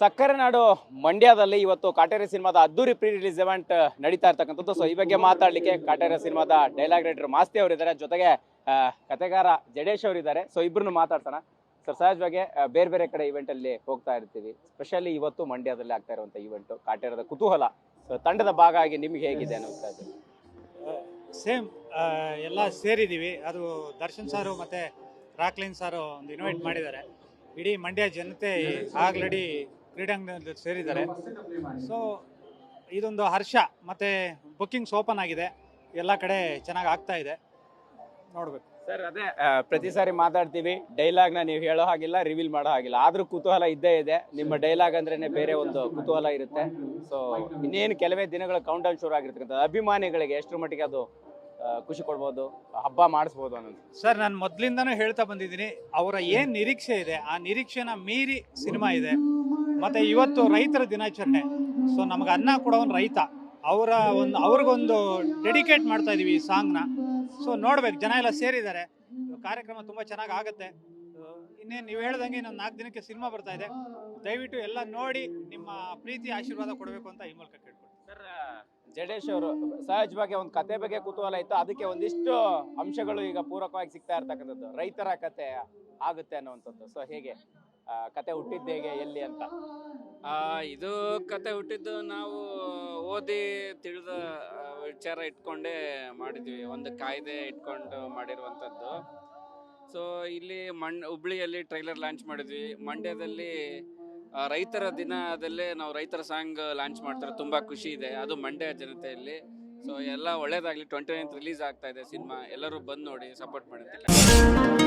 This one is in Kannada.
ಸಕ್ಕರೆ ನಾಡು ಮಂಡ್ಯದಲ್ಲಿ ಇವತ್ತು ಕಾಟೇರಿ ಸಿನಿಮಾದ ಅದ್ದೂರಿ ಪ್ರೀ ರಿಲೀಸ್ ಇವೆಂಟ್ ನಡೀತಾ ಇರ್ತಕ್ಕಂಥದ್ದು. ಸೊ ಈ ಬಗ್ಗೆ ಮಾತಾಡ್ಲಿಕ್ಕೆ ಕಾಟೇರಿ ಸಿನಿಮಾದ ಡೈಲಾಗ್ ರೈಟರ್ ಮಾಸ್ತಿ ಅವರಿದ್ದಾರೆ. ಜೊತೆಗೆ ಕತೆಗಾರ ಜಡೇಶ್ ಅವರಿದ್ದಾರೆ. ಸೊ ಇಬ್ಬರನ್ನು ಮಾತಾಡ್ತಾನೆ ಸರ್ ಸಹಜವಾಗಿ ಬೇರೆ ಬೇರೆ ಕಡೆ ಇವೆಂಟ್ ಅಲ್ಲಿ ಹೋಗ್ತಾ ಇರ್ತೀವಿ. ಸ್ಪೆಷಲಿ ಇವತ್ತು ಮಂಡ್ಯದಲ್ಲಿ ಆಗ್ತಾ ಇರುವಂತ ಇವೆಂಟ್ ಕಾಟೇರದ ಕುತೂಹಲ. ಸೊ ತಂಡದ ಭಾಗ ಆಗಿ ನಿಮ್ಗೆ ಹೇಗಿದೆ ಅನ್ನಿಸ್ತಾ ಇದೆ ಸೇಮ್ ಎಲ್ಲ ಸೇರಿದ್ದೀವಿ. ಅದು ದರ್ಶನ್ ಸಾರು ಮತ್ತೆ ರಾಕ್ಲಿನ್ ಸಾರು ಒಂದು ಇನ್ವೈಟ್ ಮಾಡಿದ್ದಾರೆ. ಇಡೀ ಮಂಡ್ಯ ಜನತೆ ಆಗ್ಲಡಿ ಕ್ರೀಡಾಂಗಣದಲ್ಲಿ ಸೇರಿದ್ದಾರೆ. ಸೊ ಇದೊಂದು ಹರ್ಷ ಮತ್ತು ಬುಕ್ಕಿಂಗ್ಸ್ ಓಪನ್ ಆಗಿದೆ. ಎಲ್ಲ ಕಡೆ ಚೆನ್ನಾಗಿ ಆಗ್ತಾ ಇದೆ. ನೋಡ್ಬೇಕು. ಸರ್ ಅದೇ ಆ, ಪ್ರತಿ ಸಾರಿ ಮಾತಾಡ್ತೀವಿ. ಡೈಲಾಗ್ನ ನೀವು ಹೇಳೋ ಹಾಗಿಲ್ಲ ರಿವೀಲ್ ಮಾಡೋ ಹಾಗಿಲ್ಲ. ಆದ್ರೂ ಕುತೂಹಲ ಇದ್ದೇ ಇದೆ. ನಿಮ್ಮ ಡೈಲಾಗ್ ಅಂದ್ರೇನೆ ಬೇರೆ ಒಂದು ಕುತೂಹಲ ಇರುತ್ತೆ. ಸೊ ಇನ್ನೇನು ಕೆಲವೇ ದಿನಗಳ ಕೌಂಟ್ ಡೌನ್ ಶುರು ಆಗಿರ್ತಕ್ಕಂಥ ಅಭಿಮಾನಿಗಳಿಗೆ ಎಷ್ಟರ ಮಟ್ಟಿಗೆ ಅದು ಆ, ಖುಷಿ ಕೊಡ್ಬೋದು ಹಬ್ಬ ಮಾಡಿಸ್ಬೋದು ಅನ್ನೋದು. ಸರ್ ನಾನು ಮೊದಲಿಂದನೂ ಹೇಳ್ತಾ ಬಂದಿದ್ದೀನಿ ಅವರ ಏನು ನಿರೀಕ್ಷೆ ಇದೆ ಆ ನಿರೀಕ್ಷೆನ ಮೀರಿ ಸಿನಿಮಾ ಇದೆ. ಮತ್ತು ಇವತ್ತು ರೈತರ ದಿನಾಚರಣೆ. ಸೊ ನಮಗೆ ಅನ್ನ ಕೊಡೋನ್ ರೈತ. ಅವರ ಒಂದು, ಅವ್ರಿಗೊಂದು ಡೆಡಿಕೇಟ್ ಮಾಡ್ತಾ ಇದೀವಿ ಈ ಸಾಂಗ್ನ ಸೊ ನೋಡ್ಬೇಕು, ಜನ ಎಲ್ಲ ಸೇರಿದ್ದಾರೆ. ಕಾರ್ಯಕ್ರಮ ತುಂಬ ಚೆನ್ನಾಗಿ ಆಗುತ್ತೆ. ಇನ್ನೇನು, ನೀವು ಹೇಳ್ದಂಗೆ ಇನ್ನೊಂದು ನಾಲ್ಕು ದಿನಕ್ಕೆ ಸಿನಿಮಾ ಬರ್ತಾ ಇದೆ. ದಯವಿಟ್ಟು ಎಲ್ಲ ನೋಡಿ, ನಿಮ್ಮ ಪ್ರೀತಿ, ಆಶೀರ್ವಾದ ಕೊಡಬೇಕು ಅಂತ ಈ ಮೂಲಕ ಸರ್ ಜಡೇಶ್ ಅವರು ಸಹಜವಾಗಿ ಒಂದು ಕತೆ ಬಗ್ಗೆ ಕುತೂಹಲ ಇತ್ತು. ಅದಕ್ಕೆ ಒಂದಿಷ್ಟು ಅಂಶಗಳು ಈಗ ಪೂರಕವಾಗಿ ಸಿಗ್ತಾ ಇರ್ತಕ್ಕಂಥದ್ದು. ರೈತರ ಕತೆ ಆಗುತ್ತೆ ಅನ್ನುವಂಥದ್ದು. ಸೊ ಹೇಗೆ? ಕತೆ ಹುಟ್ಟಿದ್ದು ಹೇಗೆ ಎಲ್ಲಿ ಅಂತ? ಆ, ಇದು ಕತೆ ಹುಟ್ಟಿದ್ದು ನಾವು ಓದಿ ತಿಳಿದ ವಿಚಾರ ಇಟ್ಕೊಂಡೇ ಮಾಡಿದ್ವಿ. ಒಂದು ಕಾಯ್ದೆ ಇಟ್ಕೊಂಡು ಮಾಡಿರುವಂಥದ್ದು. ಸೊ ಇಲ್ಲಿ ಮಂಡ್ ಹುಬ್ಳಿಯಲ್ಲಿ ಟ್ರೈಲರ್ ಲಾಂಚ್ ಮಾಡಿದ್ವಿ. ಮಂಡ್ಯದಲ್ಲಿ ರೈತರ ದಿನದಲ್ಲೇ ನಾವು ರೈತರ ಸಾಂಗ್ ಲಾಂಚ್ ಮಾಡ್ತಾರೆ. ತುಂಬ ಖುಷಿ ಇದೆ. ಅದು ಮಂಡ್ಯ ಜನತೆಯಲ್ಲಿ. ಸೊ ಎಲ್ಲ ಒಳ್ಳೇದಾಗಲಿ. ಟ್ವೆಂಟಿ ನೈನ್ತ್ ರಿಲೀಸ್ ಆಗ್ತಾ ಇದೆ ಸಿನಿಮಾ. ಎಲ್ಲರೂ ಬಂದು ನೋಡಿ ಸಪೋರ್ಟ್ ಮಾಡಿ.